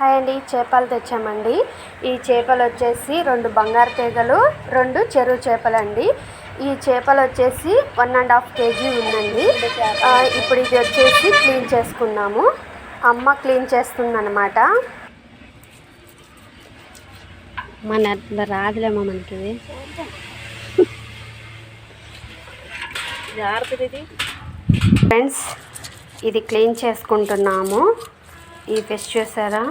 Hi అండి చేపలు తెచ్చామండి. ఈ చేపలు వచ్చేసి రెండు బంగారు తీగలు రెండు చెరువు చేపలు అండి ఈ చేపలు వచ్చేసి వన్ అండ్ హాఫ్ కేజీ ఉందండి. ఆ, ఇప్పుడు ఇది వచ్చేసి క్లీన్ చేసుకున్నాము. అమ్మ క్లీన్ చేస్తుందన్నమాట. మన రాదులేమో మనకి. ఇది. ఫ్రెండ్స్ ఇది క్లీన్ చేసుకుంటున్నాము. ఈ ఫిష్ చూసారా?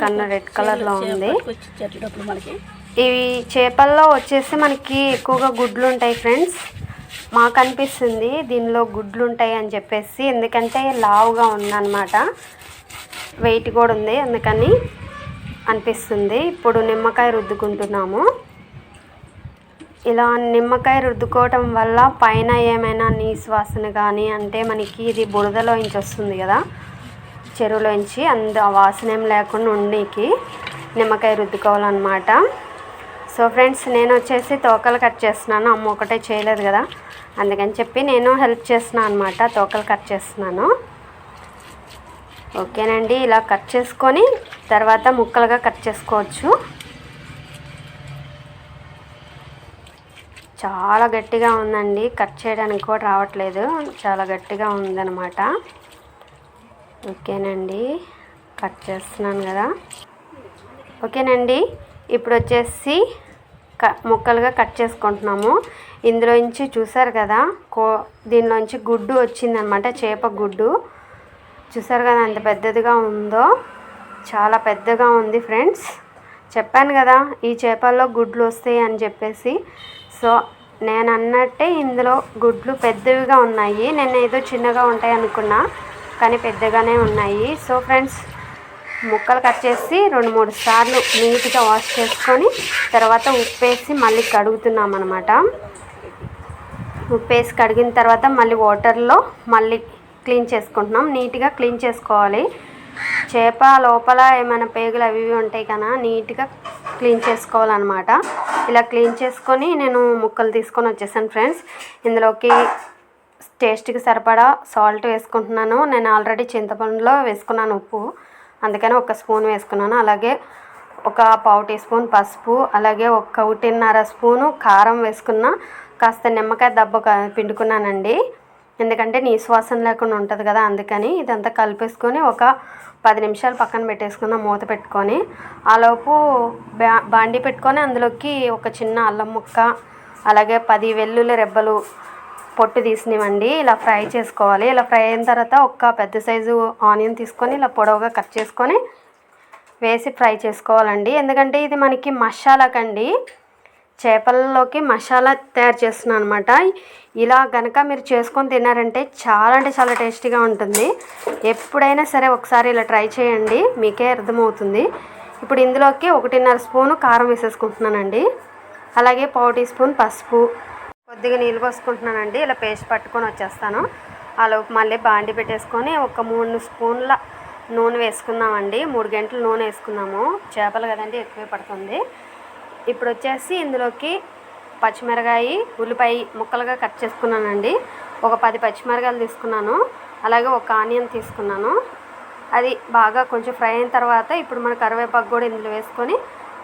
కన్నా రెడ్ కలర్లో ఉంది. వచ్చేటప్పుడు మనకి. ఇవి చేపల్లో వచ్చేసి మనకి ఎక్కువగా గుడ్లు ఉంటాయి ఫ్రెండ్స్. మాకు అనిపిస్తుంది దీనిలో గుడ్లు ఉంటాయి అని చెప్పేసి ఎందుకంటే లావుగా ఉందన్నమాట. వెయిట్ కూడా ఉంది అందుకని అనిపిస్తుంది. ఇప్పుడు నిమ్మకాయ రుద్దుకుంటున్నాము. ఇలా నిమ్మకాయ రుద్దుకోవటం వల్ల పైన ఏమైనా నీసు వాసన కానీ అంటే మనకి ఇది బురదలోంచి వస్తుంది కదా చెరువులోంచి అంత ఆ వాసన ఏం లేకుండా ఉండేకి నిమ్మకాయ రుద్దుకోవాలన్నమాట. సో ఫ్రెండ్స్ నేను వచ్చేసి తోకలు కట్ చేస్తున్నాను. అమ్మ ఒకటే చేయలేదు కదా. అందుకని చెప్పి నేను హెల్ప్ చేస్తున్నాను అనమాట తోకలు కట్ చేస్తున్నాను. ఓకేనండి ఇలా కట్ చేసుకొని తర్వాత ముక్కలుగా కట్ చేసుకోవచ్చు. చాలా గట్టిగా ఉందండి. కట్ చేయడానికి కూడా రావట్లేదు. చాలా గట్టిగా ఉందన్నమాట. ఓకేనండి. కట్ చేస్తున్నాను కదా. ఓకేనండి. ఇప్పుడు వచ్చేసి క ముక్కలుగా కట్ చేసుకుంటున్నాము. ఇందులోంచి చూసారు కదా కో దీనిలోంచి గుడ్డు వచ్చిందనమాట చేప గుడ్డు. చూసారు కదా ఎంత పెద్దదిగా ఉందో. చాలా పెద్దగా ఉంది ఫ్రెండ్స్. చెప్పాను కదా ఈ చేపల్లో గుడ్లు వస్తాయి అని చెప్పేసి. సో నేను అన్నట్టే ఇందులో గుడ్లు పెద్దవిగా ఉన్నాయి. నేను ఏదో చిన్నగా ఉంటాయి అనుకున్నా. కానీ పెద్దగానే ఉన్నాయి. సో ఫ్రెండ్స్ ముక్కలు కట్ చేసి రెండు మూడు సార్లు నీట్గా వాష్ చేసుకొని తర్వాత ఉప్పేసి మళ్ళీ కడుగుతున్నాం అనమాట ఉప్పేసి కడిగిన తర్వాత మళ్ళీ వాటర్లో మళ్ళీ క్లీన్ చేసుకుంటున్నాం. నీట్గా క్లీన్ చేసుకోవాలి. చేప లోపల ఏమైనా పేగులు అవి ఇవి ఉంటాయి కదా నీట్గా క్లీన్ చేసుకోవాలన్నమాట. ఇలా క్లీన్ చేసుకొని నేను ముక్కలు తీసుకొని వచ్చేసాను ఫ్రెండ్స్. ఇందులోకి టేస్ట్కి సరిపడా సాల్ట్ వేసుకుంటున్నాను. నేను ఆల్రెడీ చింతపండులో వేసుకున్నాను ఉప్పు. అందుకని ఒక స్పూన్ వేసుకున్నాను. అలాగే ఒక పావు టీ స్పూన్ పసుపు అలాగే ఒక ఒకటిన్నర స్పూను కారం వేసుకున్న కాస్త నిమ్మకాయ దెబ్బ పిండుకున్నానండి. ఎందుకంటే నీ శ్వాసన లేకుండా ఉంటుంది కదా అందుకని ఇదంతా కలిపేసుకొని ఒక పది నిమిషాలు పక్కన పెట్టేసుకుందాం మూత పెట్టుకొని. ఆలోపు బా బాండి పెట్టుకొని అందులోకి ఒక చిన్న అల్లం ముక్క అలాగే పది వెల్లుల్లి రెబ్బలు పొట్టు తీసినవండి ఇలా ఫ్రై చేసుకోవాలి. ఇలా ఫ్రై అయిన తర్వాత ఒక్క పెద్ద సైజు ఆనియన్ తీసుకొని ఇలా పొడవుగా కట్ చేసుకొని వేసి ఫ్రై చేసుకోవాలండి. ఎందుకంటే ఇది మనకి మసాలాకండి చేపలలోకి మసాలా తయారు చేస్తున్నాను అనమాట ఇలా గనక మీరు చేసుకొని తిన్నారంటే చాలా అంటే చాలా టేస్టీగా ఉంటుంది. ఎప్పుడైనా సరే ఒకసారి ఇలా ట్రై చేయండి మీకే అర్థమవుతుంది. ఇప్పుడు ఇందులోకి ఒకటిన్నర స్పూను కారం వేసేసుకుంటున్నానండి. అలాగే పావు టీ స్పూన్ పసుపు కొద్దిగా నీళ్ళు పోసుకుంటున్నానండి. ఇలా పేస్ట్ పట్టుకొని వచ్చేస్తాను. అలాగే మళ్ళీ బాండి పెట్టేసుకొని ఒక మూడు స్పూన్ల నూనె వేసుకుందామండి. మూడు గంటలు నూనె వేసుకున్నాము. చేపలు కదండి ఎక్కువే పడుతుంది. ఇప్పుడు వచ్చేసి ఇందులోకి పచ్చిమిరకాయ ఉల్లిపాయ ముక్కలుగా కట్ చేసుకున్నానండి. ఒక పది పచ్చిమిరకాయలు తీసుకున్నాను. అలాగే ఒక ఆనియన్ తీసుకున్నాను. అది బాగా కొంచెం ఫ్రై అయిన తర్వాత ఇప్పుడు మన కరివేపాకు కూడా ఇందులో వేసుకొని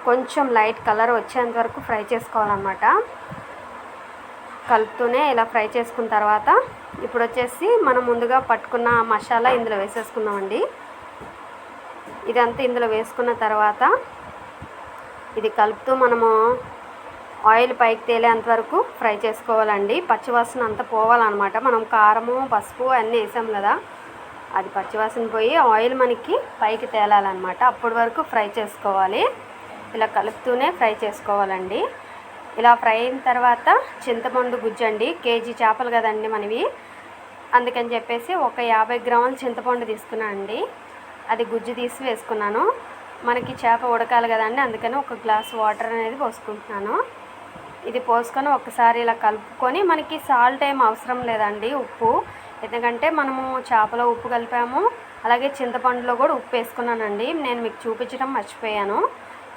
కొంచెం లైట్ కలర్ వచ్చేంత వరకు ఫ్రై చేసుకోవాలన్నమాట. కలుపుతూనే ఇలా ఫ్రై చేసుకున్న తర్వాత ఇప్పుడు వచ్చేసి మనం ముందుగా పట్టుకున్న మసాలా ఇందులో వేసేసుకుందామండి. ఇదంతా ఇందులో వేసుకున్న తర్వాత ఇది కలుపుతూ మనము ఆయిల్ పైకి తేలేంత వరకు ఫ్రై చేసుకోవాలండి. పచ్చివాసన అంతా పోవాలన్నమాట. మనం కారము పసుపు అన్నీ వేసాం కదా అది పచ్చివాసన పోయి ఆయిల్ మనకి పైకి తేలాలన్నమాట. అప్పటి వరకు ఫ్రై చేసుకోవాలి. ఇలా కలుపుతూనే ఫ్రై చేసుకోవాలండి. ఇలా ఫ్రై అయిన తర్వాత చింతపండు గుజ్జండి కేజీ చేపలు కదండి మనవి. అందుకని చెప్పేసి ఒక యాభై గ్రాముల చింతపండు తీసుకున్నాను అండి. అది గుజ్జు తీసి వేసుకున్నాను. మనకి చేప ఉడకాలి కదండి అందుకని ఒక గ్లాస్ వాటర్ అనేది పోసుకుంటున్నాను. ఇది పోసుకొని ఒకసారి ఇలా కలుపుకొని మనకి సాల్ట్ ఏం అవసరం లేదండి ఉప్పు. ఎందుకంటే మనము చేపలో ఉప్పు కలిపాము అలాగే చింతపండులో కూడా ఉప్పు వేసుకున్నానండి. నేను మీకు చూపించడం మర్చిపోయాను.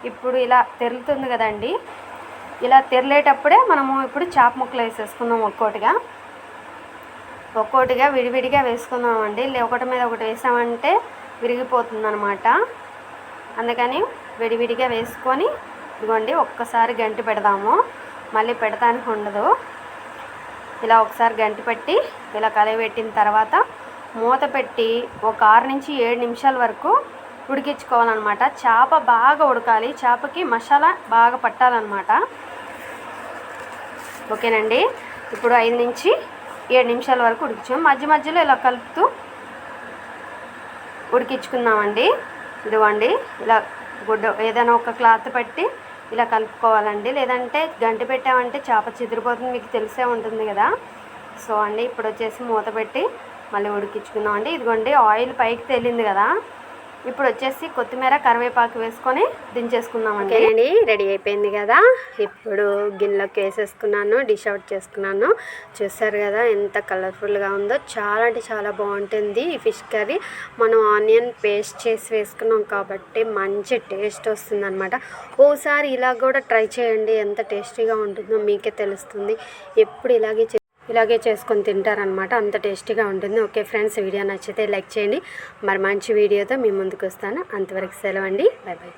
ఇప్పుడు ఇలా తెరులుతుంది కదండి. ఇలా తెరలేటప్పుడే మనము ఇప్పుడు చేప ముక్కలు వేసేసుకుందాం ఒక్కోటిగా. ఒక్కోటిగా విడివిడిగా వేసుకుందామండి. లే ఒకటి మీద ఒకటి వేసామంటే విరిగిపోతుంది అనమాట అందుకని విడివిడిగా వేసుకొని ఇదిగోండి ఒక్కసారి గంటి పెడదాము. మళ్ళీ పెడతానికి ఉండదు. ఇలా ఒకసారి గంటి పెట్టి ఇలా కలయబెట్టిన తర్వాత మూత పెట్టి ఒక ఆరు నుంచి ఏడు నిమిషాల వరకు ఉడికించుకోవాలన్నమాట. చేప బాగా ఉడకాలి. చేపకి మసాలా బాగా పట్టాలన్నమాట. ఓకేనండి? ఇప్పుడు ఐదు నుంచి ఏడు నిమిషాల వరకు ఉడికించాం మధ్య మధ్యలో ఇలా కలుపుతూ ఉడికించుకుందామండి. ఇదిగోండి ఇలా గుడ్డ ఏదైనా ఒక క్లాత్ పెట్టి ఇలా కలుపుకోవాలండి. లేదంటే గంటి పెట్టామంటే చేప చెదిరిపోతుంది. మీకు తెలిసే ఉంటుంది కదా. సో అండి ఇప్పుడు వచ్చేసి మూత పెట్టి మళ్ళీ ఉడికించుకుందామండి. ఇదిగోండి ఆయిల్ పైకి తేలింది కదా. ఇప్పుడు వచ్చేసి కొత్తిమీర కరివేపాకు వేసుకొని దించేసుకుందామండి. ఓకేనండి రెడీ అయిపోయింది కదా. ఇప్పుడు గిన్నెలోకి వేసేసుకున్నాను డిష్ అవుట్ చేసుకున్నాను. చూస్తారు కదా ఎంత కలర్ఫుల్గా ఉందో. చాలా అంటే చాలా బాగుంటుంది ఈ ఫిష్ కర్రీ. మనం ఆనియన్ పేస్ట్ చేసి వేసుకున్నాం కాబట్టి మంచి టేస్ట్ వస్తుంది అనమాట ఓసారి ఇలా కూడా ట్రై చేయండి ఎంత టేస్టీగా ఉంటుందో మీకే తెలుస్తుంది. ఎప్పుడు ఇలాగే ఇలాగే చేసుకొని తింటారనమాట అంత టేస్టీగా ఉంటుంది. ఓకే ఫ్రెండ్స్ వీడియో నచ్చితే లైక్ చేయండి. మరి మంచి వీడియోతో మీ ముందుకు వస్తాను. అంతవరకు సెలవు అండి బాయ్ బాయ్